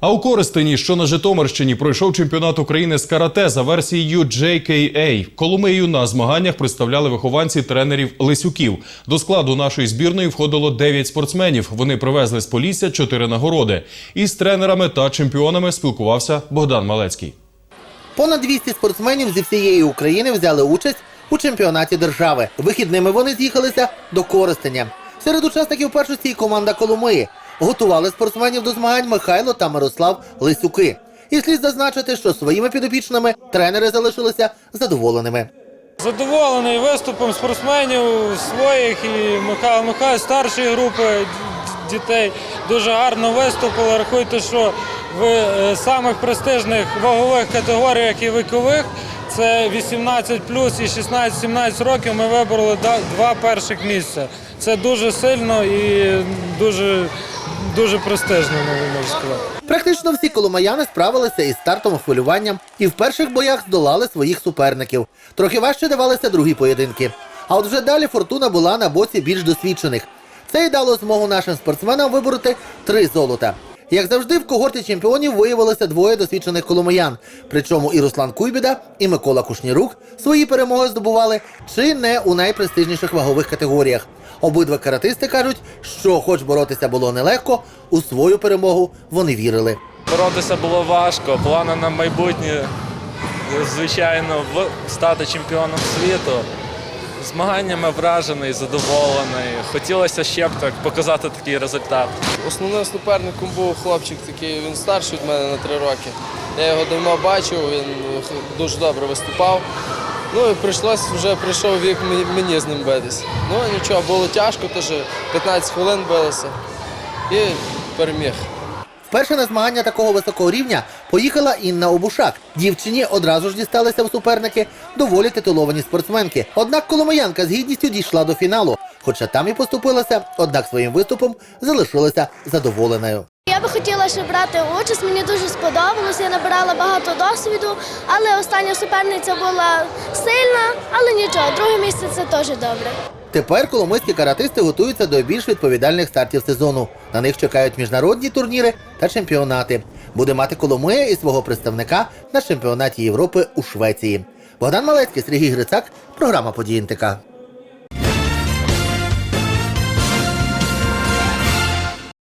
А у Коростені, що на Житомирщині, пройшов чемпіонат України з карате за версією JKA. Коломию на змаганнях представляли вихованці тренерів Лисюків. До складу нашої збірної входило 9 спортсменів. Вони привезли з Полісся 4 нагороди. Із тренерами та чемпіонами спілкувався Богдан Малецький. Понад 200 спортсменів зі всієї України взяли участь у чемпіонаті держави. Вихідними вони з'їхалися до Коростеня. Серед учасників першості команда Коломиї. Готували спортсменів до змагань Михайло та Мирослав Лисюки. І слід зазначити, що своїми підопічними тренери залишилися задоволеними. Задоволений виступом спортсменів своїх і Михайло Михайлович старшої групи дітей. Дуже гарно виступили. Рахуйте, що в е, самих престижних вагових категоріях і вікових це 18 і 16-17 років. Ми вибороли два перших місця. Це дуже сильно і дуже, дуже престижно, можна сказати. Практично всі коломаяни справилися із стартовим хвилюванням і в перших боях здолали своїх суперників. Трохи важче давалися другі поєдинки. А от вже далі фортуна була на боці більш досвідчених. Це й дало змогу нашим спортсменам вибороти три золота. Як завжди, в когорті чемпіонів виявилося двоє досвідчених коломиян. Причому і Руслан Куйбіда, і Микола Кушнірук свої перемоги здобували чи не у найпрестижніших вагових категоріях. Обидва каратисти кажуть, що, хоч боротися було нелегко, у свою перемогу вони вірили. Боротися було важко. Плани на майбутнє, звичайно, в- стати чемпіоном світу. Змаганнями вражений, задоволений. Хотілося ще б так показати такий результат. Основним суперником був хлопчик такий, він старший від мене на три роки. Я його давно бачив, він дуже добре виступав. Ну і прийшлось вже прийшов вік мені- з ним битись. Ну нічого, було тяжко, теж 15 хвилин билися і переміг. Вперше на змагання такого високого рівня поїхала Інна Обушак. Дівчині одразу ж дісталися в суперники доволі титуловані спортсменки. Однак коломиянка з гідністю дійшла до фіналу. Хоча там і поступилася, однак своїм виступом залишилася задоволеною. Я би хотіла ще брати участь, мені дуже сподобалось, я набирала багато досвіду, але остання суперниця була сильна, але нічого, друге місце це теж добре. Тепер коломийські каратисти готуються до більш відповідальних стартів сезону. На них чекають міжнародні турніри та чемпіонати. Буде мати Коломия і свого представника на чемпіонаті Європи у Швеції. Богдан Малецький, Сергій Грицак, програма «Події НТК».